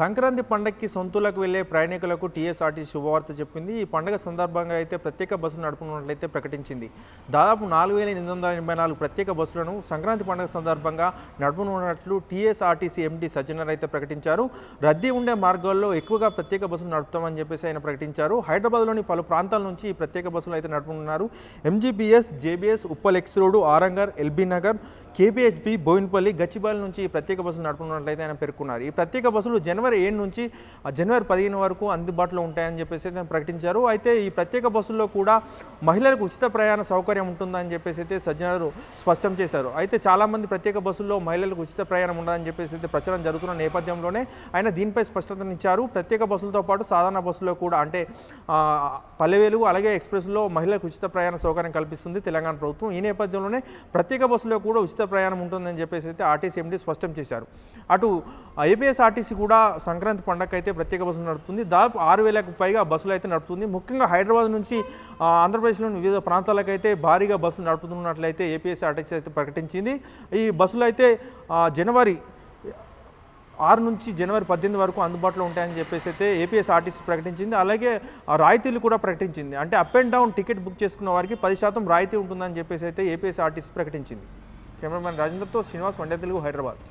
సంక్రాంతి పండగకి సొంతూలకు వెళ్ళే ప్రయాణికులకు టీఎస్ఆర్టీ శుభవార్త చెప్పింది. ఈ పండగ సందర్భంగా అయితే ప్రత్యేక బస్సులు నడుపుకున్నట్లయితే ప్రకటించింది. దాదాపు నాలుగు వేల ఎనిమిది వందల ఎనభై నాలుగు ప్రత్యేక బస్సులను సంక్రాంతి పండగ సందర్భంగా నడుపునున్నట్లు టీఎస్ఆర్టీసీ ఎండీ సజ్జనర్ అయితే ప్రకటించారు. రద్దీ ఉండే మార్గాల్లో ఎక్కువగా ప్రత్యేక బస్సులు నడుపుతామని చెప్పేసి ఆయన ప్రకటించారు. హైదరాబాద్లోని పలు ప్రాంతాల నుంచి ఈ ప్రత్యేక బస్సులు అయితే నడుపుతున్నారు MGBS JBS Uppal X road Aramghar LB Nagar KPHB Boinpally Gachibowli నుంచి ప్రత్యేక బస్సులు నడుపుతున్నట్లయితే ఆయన పేర్కొన్నారు. ఈ ప్రత్యేక బస్సులు జనవరి ఏడు నుంచి జనవరి పదిహేను వరకు అందుబాటులో ఉంటాయని చెప్పేసి అయితే ఆయన ప్రకటించారు. అయితే ఈ ప్రత్యేక బస్సుల్లో కూడా మహిళలకు ఉచిత ప్రయాణ సౌకర్యం ఉంటుందని చెప్పేసి అయితే సజ్జనరు స్పష్టం చేశారు. అయితే చాలామంది ప్రత్యేక బస్సుల్లో మహిళలకు ఉచిత ప్రయాణం ఉండదని చెప్పేసి అయితే ప్రచారం జరుగుతున్న నేపథ్యంలోనే ఆయన దీనిపై స్పష్టతనిచ్చారు. ప్రత్యేక బస్సులతో పాటు సాధారణ బస్సుల్లో కూడా అంటే పల్లెవేలు అలాగే ఎక్స్ప్రెస్లో మహిళలకు ఉచిత ప్రయాణ సౌకర్యం కల్పిస్తుంది తెలంగాణ ప్రభుత్వం. ఈ నేపథ్యంలోనే ప్రత్యేక బస్సులో కూడా ఉచిత ప్రయాణం ఉంటుందని చెప్పేసి అయితే ఆర్టీసీ ఎండీ స్పష్టం చేశారు. అటు ఏపీఎస్ ఆర్టీసీ కూడా సంక్రాంతి పండగ అయితే ప్రత్యేక బస్సులు నడుపుతుంది. దాదాపు ఆరు వేలకు పైగా బస్సులు అయితే నడుపుతుంది. ముఖ్యంగా హైదరాబాద్ నుంచి ఆంధ్రప్రదేశ్లోని వివిధ ప్రాంతాలకైతే భారీగా బస్సులు నడుపుతున్నట్లయితే ఏపీఎస్ ఆర్టీసీ అయితే ప్రకటించింది. ఈ బస్సులు అయితే జనవరి ఆరు నుంచి జనవరి పద్దెనిమిది వరకు అందుబాటులో ఉంటాయని చెప్పేసి అయితే ఏపీఎస్ ఆర్టీసీ ప్రకటించింది. అలాగే ఆ రాయితీలు కూడా ప్రకటించింది. అంటే up and down ticket book చేసుకున్న వారికి పది శాతం రాయితీ ఉంటుందని చెప్పేసి అయితే ఏపీఎస్ ఆర్టీసీ ప్రకటించింది. కెమెరామెన్ రాజేంద్రతో శ్రీనివాస్ వండే తెలుగు హైదరాబాద్